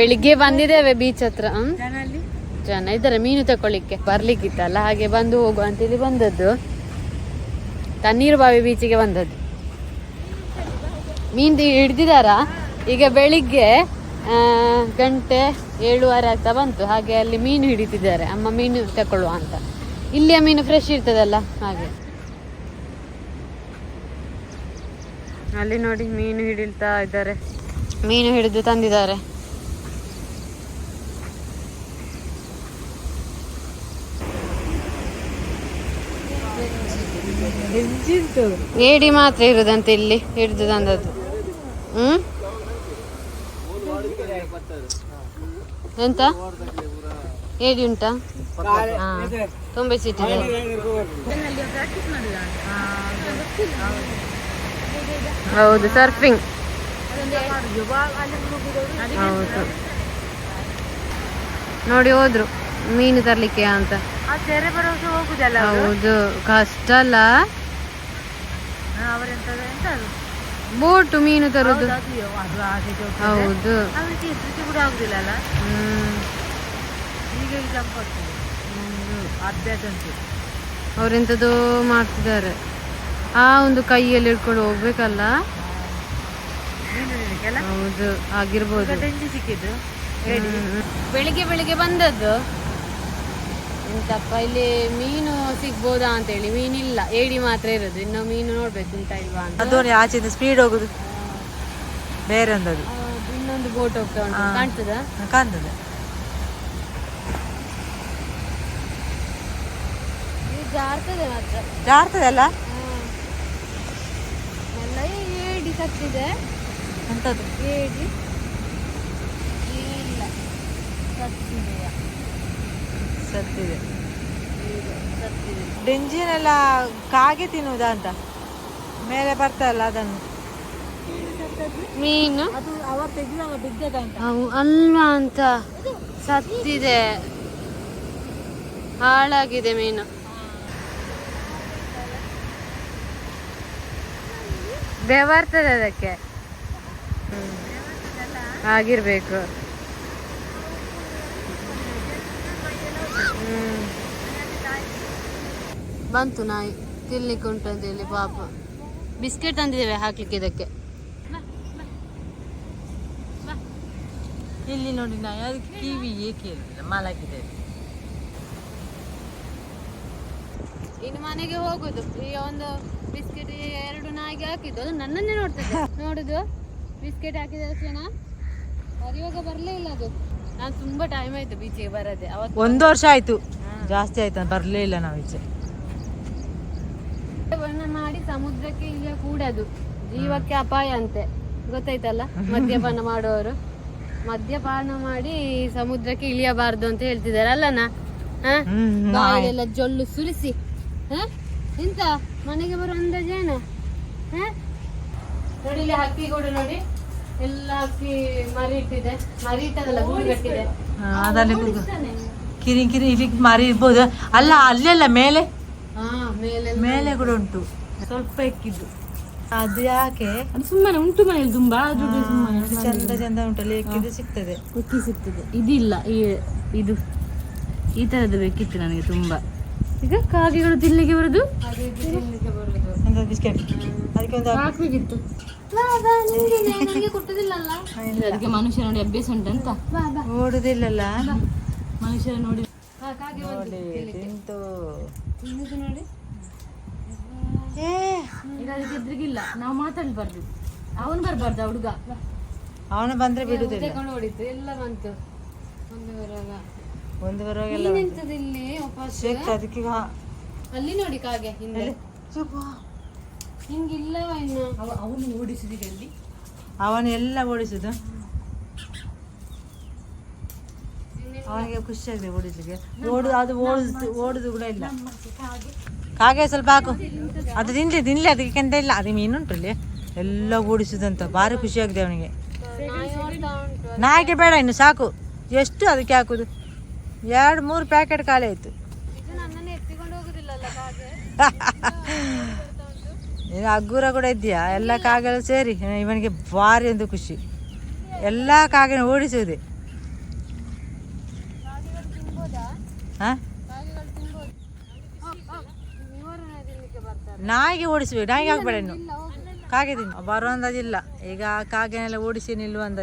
ಬೆಳಿಗ್ಗೆ ಬಂದಿದ್ದೇವೆ ಬೀಚ್ ಹತ್ರ? ಜನ ಇದ್ದಾರೆ ಮೀನು ತಕೊಳ್ಳಿಕ್ಕೆ. ಬರ್ಲಿಕ್ಕಿತ್ತಲ್ಲ ಹಾಗೆ ಬಂದು ಹೋಗುವ ಅಂತೇಳಿ ಬಂದದ್ದು. ತಣ್ಣೀರು ಬಾವಿ ಬೀಚಿಗೆ ಬಂದದ್ದು. ಮೀನು ಹಿಡ್ದಿದಾರ ಈಗ ಬೆಳಿಗ್ಗೆ ಗಂಟೆ ಏಳುವರೆ ಆಗ್ತಾ ಬಂತು. ಹಾಗೆ ಅಲ್ಲಿ ಮೀನು ಹಿಡಿತಿದ್ದಾರೆ. ಅಮ್ಮ ಮೀನು ತಕೊಳ್ಳುವ ಅಂತ. ಇಲ್ಲಿಯ ಮೀನು ಫ್ರೆಶ್ ಇರ್ತದಲ್ಲ ಹಾಗೆ. ಅಲ್ಲಿ ನೋಡಿ ಮೀನು ಹಿಡಿಲ್ತಾ ಇದ್ದಾರೆ. ಮೀನು ಹಿಡಿದು ತಂದಿದ್ದಾರೆ. ಏಡಿ ಮಾತ್ರ ಇರುದಂತೆ ಇಲ್ಲಿ ಹಿಡಿದು ತಂದದ್ದು. ಹ್ಮ್? ಎಂತ? ಏಡಿ ಉಂಟಾ? ಹಾಂ. ತುಂಬಾ ಸಿಟ್ಟಿದೆ ಹೌದು ಸರ್ಫಿಂಗ್ ಹೌದು. ನೋಡಿ ಹೋದ್ರು. ಮೀನು ತರ್ಲಿಕ್ಕೆ ಅಂತ. ಹೌದು ಕಷ್ಟ ಅಲ್ಲ. ಬೋಟ್ ಮೀನು ತರುದು. ಹೌದು ಉಂಟು. ಮಾಡ್ತಿದ್ದಾರೆ. ಆ ಒಂದು ಕೈಯಲ್ಲಿ ಹಿಡ್ಕೊಂಡು ಹೋಗ್ಬೇಕಲ್ಲ? ಹೌದು ಆಗಿರ್ಬೋದು. ಬೆಳಿಗ್ಗೆ ಬೆಳಿಗ್ಗೆ ಬಂದದ್ದು? ಎಂತಪ್ಪ ಇಲ್ಲಿ ಮೀನು ಸಿಗ್ಬೋದಾ ಅಂತ ಹೇಳಿ ಮೀನಿಲ್ಲ ಏಡಿ ಮಾತ್ರ ಇರೋದು ಇನ್ನು ಮೀನು ನೋಡ್ಬೇಕು ಉಂಟಾ ಇಲ್ವಾ ಅಂತ. ಆಚೆಯಿಂದ ಸ್ಪೀಡ್ ಹೋಗುದು. ಬೇರೆ ಒಂದದು ಆ, ಇನ್ನೊಂದು ಬೋಟ್ ಹೋಗ್ತಾ ಉಂಟು ಹಾ. ಕಾಣ್ತದ? ಕಾಣ್ತದೆ. ಜಾರ್ತದೆ ಮಾತ್ರ. ಜಾರ್ತದೆ ಅಲ್ಲ? ಏಡಿ ಸತ್ತಿದೆ. ಎಂತದ್ದು ಏಡಿ ಇಲ್ಲ ಸತ್ತಿದೆಯ? ಸತ್ತಿದೆ. ಡೆಂಜಿನೆಲ್ಲ ಕಾಗೆ ತಿನ್ನುವುದಾ ಅಂತ? ಮೇಲೆ ಬರ್ತಲ್ಲ ಅದನ್ನು. ಮೀನು? ಅಲ್ವಾ ಅಂತ ಸತ್ತಿದೆ. ಹಾಳಾಗಿದೆ ಮೀನು. ಬೆವರ್ತದೆ ಅದಕ್ಕೆ. ಹ್ಮ್. ಆಗಿರ್ಬೇಕು. ಬಂತು ನಾಯಿ ತಿನ್ಲಿಕ್ಕೆ ಉಂಟು ಅಂತ ಹೇಳಿ ಪಾಪ. ಬಿಸ್ಕೆಟ್ ತಂದಿದ್ದೇವೆ ಹಾಕ್ಲಿಕ್ಕೆ ಇದಕ್ಕೆ. ಇಲ್ಲಿ ನೋಡಿ ನಾಯಿ ಅದಕ್ಕೆ ಕಿವಿ ಏಕೆ ಇರಲಿಲ್ಲ ಮಲಗಿದೆ. ಇನ್ನು ಮನೆಗೆ ಹೋಗುದು. ಈಗ ಒಂದು ಬಿಸ್ಕೆಟ್ ಎರಡು ನಾಯಿಗೆ ಹಾಕಿದ್ದು. ಅದು ನನ್ನನ್ನೇ ನೋಡ್ತದೆ. ನೋಡುದು. ಬಿಸ್ಕೆಟ್ ಹಾಕಿದ ತಕ್ಷಣ ಅದು ಇವಾಗ ಬರಲೇ ಇಲ್ಲ ಅದು. ನಾನು ತುಂಬಾ ಟೈಮ್ ಆಯ್ತು ಬೀಚಿಗೆ ಬರದೆ. ಅವತ್ತು ಒಂದು ವರ್ಷ ಆಯ್ತು. ಜಾಸ್ತಿ ಆಯ್ತು ಬರಲೇ ಇಲ್ಲ ನಾವು ಈಚೆ. ವರ್ಣ ಮಾಡಿ ಸಮುದ್ರಕ್ಕೆ ಈಗ ಕೂಡದು. ಜೀವಕ್ಕೆ ಅಪಾಯ ಅಂತೆ. ಗೊತ್ತಾಯ್ತಲ್ಲ? ಮದ್ಯಪಾನ ಮಾಡುವವರು ಮದ್ಯಪಾನ ಮಾಡಿ ಸಮುದ್ರಕ್ಕೆ ಇಳಿಯಬಾರ್ದು ಅಂತ ಹೇಳ್ತಿದ್ದಾರೆ ಅಲ್ಲನಾ ಹ? ಜೊಳ್ಳು ಬಾಯಿಲೆಲ್ಲ ಜೊಲ್ಲು ಸುರಿಸಿ. ಹಾ? ಎಂತ? ಮನೆಗೆ ಬರೋ ಅಂದಾಜೇನು ಹ? ನೋಡಿ ಇಲ್ಲಿ ಹಕ್ಕಿ ಕೂಡ ನೋಡಿ. ಎಲ್ಲ ಹಕ್ಕಿ ಮರಿ ಇಟ್ಟಿದೆ ಮರಿ ಇಟ್ಟದಲ್ಲ ಗೂಡು. ಕಟ್ಟಿದೆ ಹಾ, ಕೂತ್ಕೊ. ಕಿರಿ ಕಿರಿ ಇಲ್ಲಿಗೆ ಮಾರಿ ಇರ್ಬೋದು ಅಲ್ಲ ಅಲ್ಲೆಲ್ಲ ಮೇಲೆ? ಹಾ ಮೇಲೆ ಮೇಲೆ ಕೂಡ ಉಂಟು. ಸ್ವಲ್ಪ ಎಕ್ಕಿದ್ದು ಅದು ಯಾಕೆ? ಅದು ಸುಮ್ಮನೆ ಉಂಟು ಮನೆಯಲ್ಲಿ ತುಂಬಾ ದುಡ್ಡು ಸುಮ್ಮನೆ ಚಂದ ಚಂದ ಉಂಟಲ್ಲಿ ಎಕ್ಕಿದ್ದು ಸಿಗ್ತದೆ. ಉಕ್ಕಿ ಸಿಗ್ತದೆ. ಇದಿಲ್ಲ ಈ ಇದು. ಈ ತರದ್ದು ಬೇಕಿತ್ತು ನನಗೆ ತುಂಬಾ. ಈಗ ಕಾಗೆಗಳು ತಿನ್ನಲಿಕ್ಕೆ ಬರುದು? ಬಿಸ್ಕೆಟ್. ಅದಕ್ಕೆ ಒಂದು ಹಾಕ್ಬೇಕಿತ್ತು. ಅದಕ್ಕೆ ಮನುಷ್ಯ ನೋಡಿ ಅಭ್ಯಾಸ ಉಂಟಂತ. ಓಡುದಿಲ್ಲಲ್ಲ? ಮನುಷ್ಯ ನೋಡಿ. ತಿಂತು ನೋಡಿ ಏ. ಈಗ ಅದಕ್ಕೆ ಎದ್ರಿಗಿಲ್ಲ. ನಾವು ಮಾತಾಡ್ಬಾರ್ದು. ಅವನು ಬರ್ಬಾರ್ದು ಹುಡುಗ. ಅವನು ಬಂದ್ರೆ ಬಿಡುದಿಲ್ಲ. ತಗೊಂಡು ಓಡಿತ್ತು ಎಲ್ಲ ಬಂತು. ಒಂದು ಬರುವಾಗ ಒಂದು ಬರುವಾಗೆಲ್ಲ ಎಂತದ ಇಲ್ಲಿ ವಾಪಸ್? ಅದಕ್ಕೆ ಅಲ್ಲಿ ನೋಡಿ ಕಾಗೆ ಹಿಂದೆ. ಸ್ವಲ್ಪ ಹಿಂಗಿಲ್ಲ ಇನ್ನು. ಅವನು ಓಡಿಸಿದ ಅಲ್ಲಿ ಅವನೆಲ್ಲ ಎಲ್ಲ ಓಡಿಸುದು ಅವನಿಗೆ ಖುಷಿ ಆಗಿದೆ ಓಡಿಸ್ಲಿಕ್ಕೆ ಓಡು ಅದು ಓಡುದು ಓಡುದು ಕೂಡ ಇಲ್ಲ. ಕಾಗೆ. ಸ್ವಲ್ಪ ಹಾಕು. ಅದು ತಿನ್ಲಿ ತಿನ್ಲಿ ಅದಕ್ಕೆ ಕೆಂತ ಇಲ್ಲ. ಅದು ಮೀನುಂಟು ಇಲ್ಲಿ. ಎಲ್ಲ ಓಡಿಸುದಂತ ಭಾರಿ ಖುಷಿ ಆಗಿದೆ ಅವನಿಗೆ. ನಾಯಿ ನಾಯಿಗೆ ಬೇಡ ಇನ್ನು ಸಾಕು. ಎಷ್ಟು ಅದಕ್ಕೆ ಹಾಕುದು? ಎರಡು ಮೂರು ಪ್ಯಾಕೆಟ್ ಖಾಲಿ ಆಯಿತು. ನೀನು ಅಗ್ಗೂರ ಕೂಡ ಇದೆಯಾ ಎಲ್ಲ ಕಾಗೆಲ್ಲ ಸೇರಿ. ಇವನಿಗೆ ಭಾರಿ ಒಂದು ಖುಷಿ. ಎಲ್ಲ ಕಾಗೆನ ಓಡಿಸುವುದೇ ಹಾಂ ನಾಯಿಗೆ ಓಡಿಸ್ಬೇಕು. ನಾಯಿಗೆ ಹಾಕ್ಬೇಡ ಇನ್ನು. ಕಾಗೆ ತಿನ್ನು. ಬರೋ ಈಗ ಕಾಗೆನೆಲ್ಲ ಓಡಿಸಿ ನಿಲ್ಲುವಂತ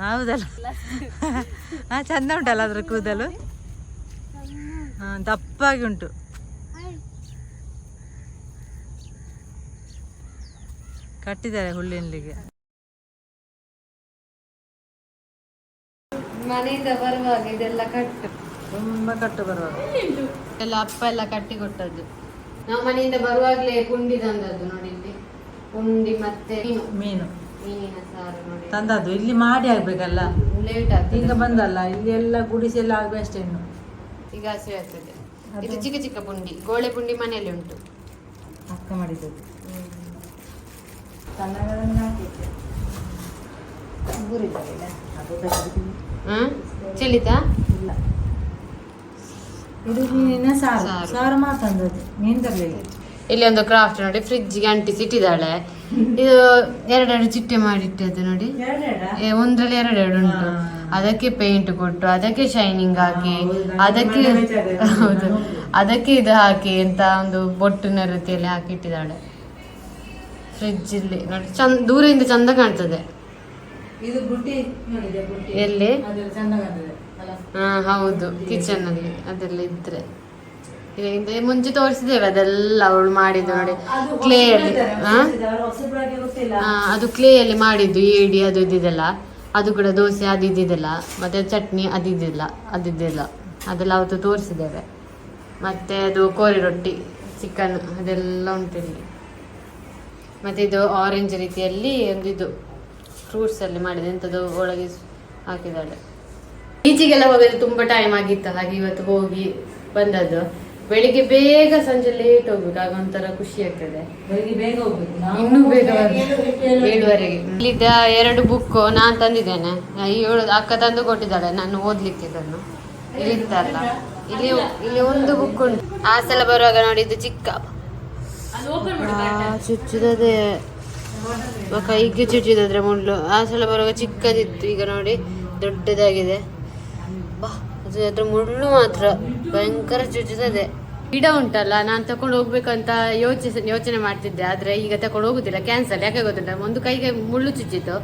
ಹೌದಲ್ಲ? ಹಾ ಚಂದ ಉಂಟಲ್ಲ ಅದ್ರ ಕೂದಲು. ಹಾ ದಪ್ಪಾಗಿ ಉಂಟು. ಕಟ್ಟಿದ್ದಾರೆ ಹುಲ್ಲಿನಲ್ಲಿಗೆ ಮನೆಯಿಂದ ಬರುವಾಗ ಇದೆಲ್ಲ ಕಟ್ಟು. ತುಂಬಾ ಕಟ್ಟು ಬರುವಾಗ. ಎಲ್ಲ ಅಪ್ಪ ಎಲ್ಲ ಕಟ್ಟಿ ಕೊಟ್ಟದ್ದು ನಾವು ಮನೆಯಿಂದ ಬರುವಾಗ್ಲೇ ಕುಂಡಿ ತಂದದ್ದು ನೋಡಿ ಇಲ್ಲಿ ಪುಂಡಿ ಮತ್ತೆ ಮೀನು. ಮೀನಿನ ಸಾರು ನೋಡಿ. ತಂದದ್ದು. ಇಲ್ಲಿ ಮಾಡಿ ಆಗ್ಬೇಕಲ್ಲ ಲೇಟ್ ಆಗ್ತದೆ. ಈಗ ಬಂದಲ್ಲ ಇಲ್ಲಿ ಎಲ್ಲ ಗುಡಿಸಿ ಎಲ್ಲ ಆಗ್ಬೇಕಷ್ಟೇ ಇನ್ನು. ಈಗ ಹಸಿವೆ ಆಗ್ತದೆ. ಇದು ಚಿಕ್ಕ ಚಿಕ್ಕ ಪುಂಡಿ ಗೋಳೆ ಪುಂಡಿ ಮನೆಯಲ್ಲಿ ಉಂಟು. ಅಕ್ಕ ಮಾಡಿದ್ದು. ಚೆಲ್ಲಿತಾ? ಇಲ್ಲ. ಇದು ಮೀನಿನ ಸಾರು. ಸಾರು. ಮಾತಂದದ್ದು ಮೀನ್ ತರಲಿಲ್ಲ. ಇಲ್ಲಿ ಒಂದು ಕ್ರಾಫ್ಟ್ ನೋಡಿ ಫ್ರಿಜ್ಗೆ ಅಂಟಿಸಿ ಇಟ್ಟಿದ್ದಾಳೆ ಇದು ಎರಡೆರಡು ಚಿಟ್ಟೆ ಮಾಡಿಟ್ಟದ್ದು ನೋಡಿ. ಏ, ಒಂದ್ರಲ್ಲಿ ಎರಡೆರಡು ಉಂಟು. ಅದಕ್ಕೆ ಪೇಂಟ್ ಕೊಟ್ಟು ಅದಕ್ಕೆ ಶೈನಿಂಗ್ ಹಾಕಿ ಅದಕ್ಕೆ ಹೌದು. ಅದಕ್ಕೆ ಇದು ಹಾಕಿ ಅಂತ ಒಂದು ಬೊಟ್ಟು ರೀತಿಯಲ್ಲಿ ಹಾಕಿ ಇಟ್ಟಿದ್ದಾಳೆ ಫ್ರಿಡ್ಜ್ ಇಲ್ಲಿ ನೋಡಿ ಚಂದ ದೂರದಿಂದ ಚಂದ ಕಾಣ್ತದೆ. ಎಲ್ಲಿ? ಹಾ ಹೌದು. ಕಿಚನ್ ಅಲ್ಲಿ ಅದೆಲ್ಲ ಇದ್ರೆ ಈಗ ಹಿಂದೆ ಮುಂಚೆ ತೋರಿಸಿದ್ದೇವೆ ಅದೆಲ್ಲ ಅವಳು ಮಾಡಿದ್ದು ನೋಡಿ. ಕ್ಲೇ ಅಲ್ಲಿ. ಅದು ಕ್ಲೇ ಅಲ್ಲಿ ಮಾಡಿದ್ದು ಏಡಿ ಅದು ಇದ್ದಿದ್ದೆಲ್ಲ. ಅದು ಕೂಡ ದೋಸೆ ಅದು ಇದ್ದಿದ್ದಿಲ್ಲ. ಮತ್ತೆ ಚಟ್ನಿ ಅದು ಇದ್ದಿಲ್ಲ ಅದಿದ್ದಿಲ್ಲ ಅದೆಲ್ಲ ಅವತ್ತು ತೋರಿಸಿದ್ದೇವೆ. ಮತ್ತೆ ಅದು ಕೋರಿ ರೊಟ್ಟಿ ಚಿಕನ್ ಅದೆಲ್ಲ ಉಂಟು ಇಲ್ಲಿ. ಮತ್ತೆ ಇದು ಆರೆಂಜ್ ರೀತಿಯಲ್ಲಿ ಒಂದು ಇದು ಫ್ರೂಟ್ಸ್ ಅಲ್ಲಿ ಮಾಡಿದೆ ಎಂಥದ್ದು ಒಳಗೆ ಹಾಕಿದ್ದಾಳೆ. ಈಚೆಗೆಲ್ಲ ಹೋಗೋದು ತುಂಬಾ ಟೈಮ್ ಆಗಿತ್ತು ಹಾಗೆ ಇವತ್ತು ಹೋಗಿ ಬಂದದ್ದು. ಬೆಳಿಗ್ಗೆ ಬೇಗ ಸಂಜೆ ಲೇಟ್ ಹೋಗ್ಬೇಕು ಆಗ ಒಂಥರ ಖುಷಿ ಆಗ್ತದೆ. ಇನ್ನೂ ಬೇಗ ಏಳುವರೆಗೆ. ಇಲ್ಲಿದ್ದ ಎರಡು ಬುಕ್ ನಾನ್ ತಂದಿದ್ದೇನೆ. ಏಳು ಅಕ್ಕ ತಂದು ಕೊಟ್ಟಿದ್ದಾಳೆ ನಾನು ಓದ್ಲಿಕ್ಕೆ ಇದನ್ನು. ಇಲ್ಲಿತ್ತಲ್ಲ. ಇಲ್ಲಿ ಇಲ್ಲಿ ಒಂದು ಬುಕ್ ಉಂಟು. ಆ ಸಲ ಬರುವಾಗ ನೋಡಿದ್ದು ಚಿಕ್ಕ. ಚುಚ್ಚಿದದೆ ಕೈಗೆ ಚುಚ್ಚಿದ್ರೆ ಮುಳ್ಳು. ಆ ಸಲ ಬರುವಾಗ ಚಿಕ್ಕದಿತ್ತು ಈಗ ನೋಡಿ ದೊಡ್ಡದಾಗಿದೆ. ಬಾ. ಅದು ಅದ್ರ ಮುಳ್ಳು ಮಾತ್ರ ಭಯಂಕರ ಚುಚ್ಚುತ್ತದೆ ಗಿಡ ಉಂಟಲ್ಲ, ನಾನು ತಕೊಂಡು ಹೋಗ್ಬೇಕಂತ ಯೋಚಿಸ, ಯೋಚನೆ ಮಾಡ್ತಿದ್ದೆ, ಆದ್ರೆ ಈಗ ತಕೊಂಡು ಹೋಗುದಿಲ್ಲ ಕ್ಯಾನ್ಸಲ್ ಯಾಕೆ ಗೊತ್ತಿಲ್ಲ ಒಂದು ಕೈಗೆ ಮುಳ್ಳು ಚುಚ್ಚಿತ್ತು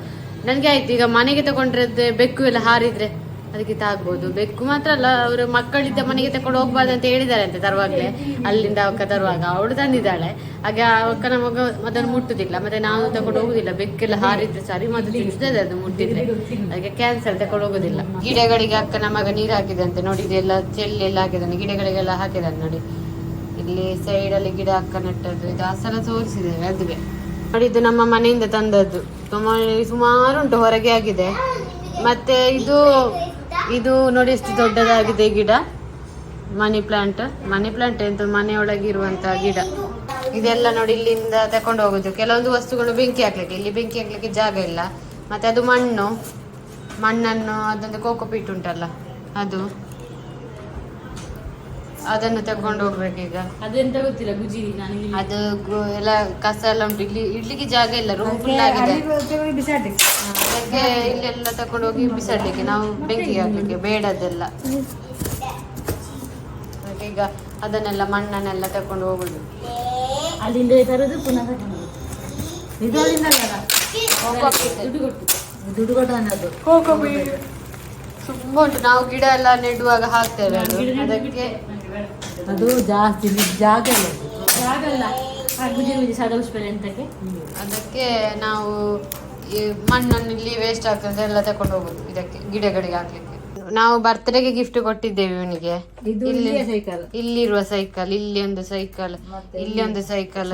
ನನಗೆ ಆಯ್ತು, ಈಗ ಮನೆಗೆ ತಗೊಂಡ್ರದ್ದು ಬೆಕ್ಕು ಎಲ್ಲ ಹಾರಿದ್ರೆ. ಅದಕ್ಕೆ ತಾಗ್ಬೋದು ಬೆಕ್ಕು ಮಾತ್ರ ಅಲ್ಲ, ಅವರು ಮಕ್ಕಳಿದ್ದ ಮನೆಗೆ ತಕೊಂಡು ಹೋಗ್ಬಾರ್ದು ಅಂತ ಹೇಳಿದ್ದಾರೆ ಅಂತ ತರುವಾಗಲೇ. ಅಲ್ಲಿಂದ ಅವಕ್ಕ ತರುವಾಗ. ಅವಳು ತಂದಿದ್ದಾಳೆ. ಹಾಗೆ ಆ ಅಕ್ಕನ ಮಗ ಅದನ್ನು ಮುಟ್ಟುದಿಲ್ಲ. ಮತ್ತೆ ನಾವು ತಕೊಂಡು ಹೋಗುದಿಲ್ಲ. ಬೆಕ್ಕೆಲ್ಲ ಹಾರಿದ್ರೆ ಸರಿ ಮತ್ತು ಚುಚ್ತದೆ ಅದು ಮುಟ್ಟಿದ್ರೆ. ಅದಕ್ಕೆ ಕ್ಯಾನ್ಸರ್ ತಕೊಂಡು ಹೋಗುದಿಲ್ಲ. ಗಿಡಗಳಿಗೆ ಅಕ್ಕನ ಮಗ ನೀರು ಹಾಕಿದಂತೆ ನೋಡಿ ಇದೆಲ್ಲ ಚೆಲ್ಲಿ ಎಲ್ಲ ಹಾಕಿದ್ದಾನೆ ಗಿಡಗಳಿಗೆಲ್ಲ ಹಾಕಿದ್ದಾನೆ ನೋಡಿ. ಇಲ್ಲಿ ಸೈಡ್ ಅಲ್ಲಿ ಗಿಡ ಅಕ್ಕ ನೆಟ್ಟದ್ದು. ಇದು ಆ ಸಲ ತೋರಿಸಿದ್ದೇವೆ ಅದುವೆ. ನೋಡಿ, ಇದು ನಮ್ಮ ಮನೆಯಿಂದ ತಂದದ್ದು. ಸುಮಾರು ಸುಮಾರು ಉಂಟು, ಹೊರಗೆ ಆಗಿದೆ. ಮತ್ತೆ ಇದು ಇದು ನೋಡಿ ಎಷ್ಟು ದೊಡ್ಡದಾಗಿದೆ ಗಿಡ. Money plant. ಮನಿ ಪ್ಲಾಂಟ್ ಎಂತ ಮನೆಯೊಳಗೆ ಇರುವಂತಹ ಗಿಡ. ಇದೆಲ್ಲ ನೋಡಿ ಇಲ್ಲಿಂದ ತಕೊಂಡು ಹೋಗುದು. ಕೆಲವೊಂದು ವಸ್ತುಗಳು ಬೆಂಕಿ ಹಾಕ್ಲಿಕ್ಕೆ. ಇಲ್ಲಿ ಬೆಂಕಿ ಹಾಕ್ಲಿಕ್ಕೆ ಜಾಗ ಇಲ್ಲ. ಮತ್ತೆ ಅದು ಮಣ್ಣು. ಮಣ್ಣನ್ನು ಅದೊಂದು ಕೋಕೋಪೀಟ್ ಉಂಟಲ್ಲ. ಅದು. ಅದನ್ನು ತಕೊಂಡು ಹೋಗ್ಬೇಕೀಗ ಅದೆಂತ ಗೊತ್ತಿಲ್ಲ ಗುಜಿ ಅದು ಎಲ್ಲ ಕಸ ಎಲ್ಲ ಉಂಟು. ಇಲ್ಲಿ ಇಡ್ಲಿಕ್ಕೆ ಜಾಗ ಇಲ್ಲ ರೂಮ್ ಫುಲ್ ಆಗಿದೆ. ಅದಕ್ಕೆ ಇಲ್ಲೆಲ್ಲ ತಕೊಂಡು ಹೋಗಿ ಬಿಸಾಡ್ಲಿಕ್ಕೆ. ನಾವು ಬೆಂಕಿ ಹಾಕ್ಲಿಕ್ಕೆ ಬೇಡದೆಲ್ಲ ಈಗ ಅದನ್ನೆಲ್ಲ ಮಣ್ಣನ್ನೆಲ್ಲ ತಕೊಂಡು ಹೋಗುದು. ಅಲ್ಲಿಂದ ತರೋದು ಪುನಃ ತಗೊಂಡು ಇದು ಅಲ್ಲಿಂದಲ್ಲ ದುಡ್ಡು ಕೊಟ್ಟು. ದುಡ್ಡು ಕೊಟ್ಟು ಅನ್ನೋದು ತುಂಬಾ ಉಂಟು. ನಾವು ಗಿಡ ಎಲ್ಲ ನೆಡುವಾಗ ಹಾಕ್ತೇವೆ ಅದಕ್ಕೆ ಅದು ಜಾಸ್ತಿ ಇಲ್ಲಿ. ಜಾಗ ಇಲ್ಲ. ಆಗಲ್ಲ ಆ ಗುಜಿ ಗುಜಿ ಸದ ಅಂತಕ್ಕೆ ಅದಕ್ಕೆ ನಾವು ಈ ಮಣ್ಣನ್ನು ಇಲ್ಲಿ ವೇಸ್ಟ್ ಆಗ್ತದೆ ಎಲ್ಲ ತಕೊಂಡು ಹೋಗುದು ಇದಕ್ಕೆ ಗಿಡಗಳಿಗೆ ಹಾಕ್ಲಿಕ್ಕೆ. ನಾವು ಬರ್ತ್ಡೇಗೆ ಗಿಫ್ಟ್ ಕೊಟ್ಟಿದ್ದೇವೆ ಇವನಿಗೆ. ಇಲ್ಲಿ ಇಲ್ಲಿಯ ಸೈಕಲ್ ಇಲ್ಲಿರುವ ಸೈಕಲ್ ಇಲ್ಲಿ ಒಂದು ಸೈಕಲ್ ಇಲ್ಲಿ ಒಂದು ಸೈಕಲ್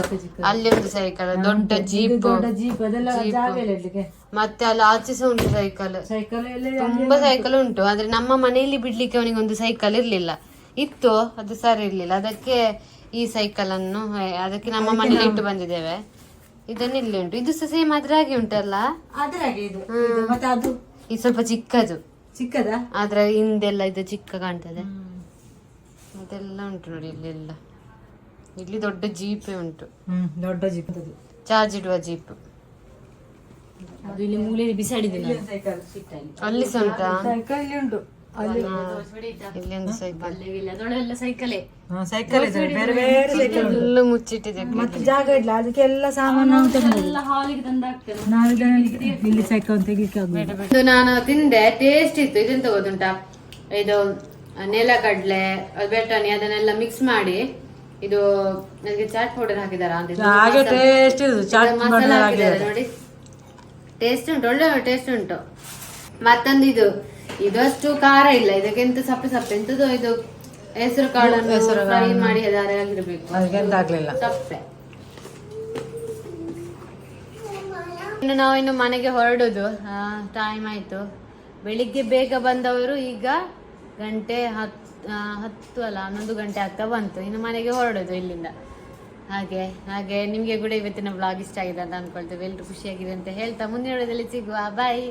ಅಲ್ಲಿ ಒಂದು ಸೈಕಲ್ ದೊಡ್ಡ ಜೀಪ್ ದೊಡ್ಡ ಜೀಪ್ ಅದೆಲ್ಲ ಜಾಗ ಇಲ್ಲ ಮತ್ತೆ ಅಲ್ಲಿ ಆಚೆ ಸಹ ಉಂಟು ಸೈಕಲ್ ತುಂಬಾ ಸೈಕಲ್ ಉಂಟು ಆದ್ರೆ ನಮ್ಮ ಮನೆಯಲ್ಲಿ ಬಿಡ್ಲಿಕ್ಕೆ ಅವನಿಗೆ ಒಂದು ಸೈಕಲ್ ಇರ್ಲಿಲ್ಲ. ಇತ್ತು ಅದು ಸರಿ ಇರ್ಲಿಲ್ಲ. ಅದಕ್ಕೆ ಈ ಸೈಕಲ್ ಅನ್ನು ಅದಕ್ಕೆ ನಮ್ಮ ಮನೇಲಿ ಇಟ್ಟು ಬಂದಿದ್ದೇವೆ. ಇದನ್ನ ಇಲ್ಲಿ ಉಂಟು. ಇದು ಸಹ ಸೇಮ್ ಅದ್ರ ಹಾಗೆ ಉಂಟಲ್ಲ? ಅದ್ರಾಗೆ ಇದು ಇದು ಮತ್ತೆ ಅದು? ಇದು ಸ್ವಲ್ಪ ಚಿಕ್ಕದು. ಚಿಕ್ಕದ? ಆದ್ರೆ ಹಿಂದೆಲ್ಲ ಇದು ಚಿಕ್ಕ ಕಾಣ್ತದೆ. ಅದೆಲ್ಲ ಉಂಟು ನೋಡಿ ಇಲ್ಲೆಲ್ಲ. ಇಲ್ಲಿ ದೊಡ್ಡ ಜೀಪೇ ಉಂಟು. ದೊಡ್ಡ ಜೀಪ್ ಚಾರ್ಜ್ ಇಡುವ ಜೀಪ್ ಅದು ಇಲ್ಲಿ ಮೂಲೆಯಲ್ಲಿ ಅಲ್ಲಿ. ಸಹ ಉಂಟಾ? ಸೈಕಲ್ ಇಲ್ಲಿ ಉಂಟು. ಇಲ್ಲಿ ಒಂದು ಸೈಕಲ್ ಇಲ್ಲ ಅದೊಳೆಲ್ಲ ಸೈಕಲೇ ಸೈಕಲ್ ಇದೆ. ಬೇರೆ ಬೇರೆ ಸೈಕಲ್ ಫುಲ್ಲು ಮುಚ್ಚಿಟ್ಟಿದೆ ಮತ್ತೆ ಜಾಗ ಇಲ್ಲ. ಅದಕ್ಕೆಲ್ಲ ಸಾಮಾನು ನಾವು ತಗೊಂಡು ಎಲ್ಲ ಹಾಲಿಗೆ ತಂದಾಕ್ತೇನೆ ನಾವು ಇದನ್ನ ಇಲ್ಲಿ ಸೈಕಲ್ ತೆಗಿಲಿಕ್ಕೆ ಆಗುದಿಲ್ಲ. ಇದು ನಾನು ತಿಂದೆ. ಟೇಸ್ಟ್ ಇತ್ತು. ಇದೆಂತ ಗೊತ್ತುಂಟಾ? ಇದು ನೆಲಗಡ್ಲೆ ಬೆಟ್ಟಣಿ ಅದನ್ನೆಲ್ಲ ಮಿಕ್ಸ್ ಮಾಡಿ ಇದು ನನಗೆ ಚಾಟ್ ಪೌಡರ್ ಹಾಕಿದಾರ ಹಾಗೆ ಟೇಸ್ಟ್ ಚಾಟ್ ಮಸಾಲ ಹಾಕಿದ್ದಾರೆ ನೋಡಿ. ಟೇಸ್ಟ್ ಉಂಟು. ಒಳ್ಳೆ ಟೇಸ್ಟ್ ಉಂಟು. ಮತ್ತೊಂದು ಇದು. ಇದಷ್ಟು ಖಾರ ಇಲ್ಲ. ಇದಕ್ಕೆಂತ ಸಪ್ಪೆ ಸಪ್ಪೆ. ಎಂತದು ಇದು ಹೆಸರು ಕಾಳನ್ನು ಫ್ರೈ ಮಾಡಿ ಅದಾರೆ ಆಗಿರ್ಬೇಕು. ಅದಕ್ಕೆ ಎಂತ ಆಗ್ಲಿಲ್ಲ. ಸಪ್ಪೆ. ಇನ್ನು ನಾವು ಇನ್ನು ಮನೆಗೆ ಹೊರಡುದು. ಟೈಮ್ ಆಯ್ತು. ಬೆಳಿಗ್ಗೆ ಬೇಗ ಬಂದವರು ಈಗ ಗಂಟೆ ಹತ್ ಆ, ಹತ್ತು ಅಲ್ಲ ಹನ್ನೊಂದು ಗಂಟೆ ಆಗ್ತಾ ಬಂತು. ಇನ್ನು ಮನೆಗೆ ಹೊರಡೋದು ಇಲ್ಲಿಂದ. ಹಾಗೆ ಹಾಗೆ ನಿಮಗೆ ಕೂಡ ಇವತ್ತಿನ ಬ್ಲಾಗ್ ಇಷ್ಟ ಆಗಿದೆ ಅಂತ ಅನ್ಕೊಳ್ತೇವೆ. ಎಲ್ಲರೂ ಖುಷಿಯಾಗಿದೆ ಅಂತ ಹೇಳ್ತಾ ಮುಂದಿನ ವಿಡಿಯೋದಲ್ಲಿ ಸಿಗುವ. ಬಾಯ್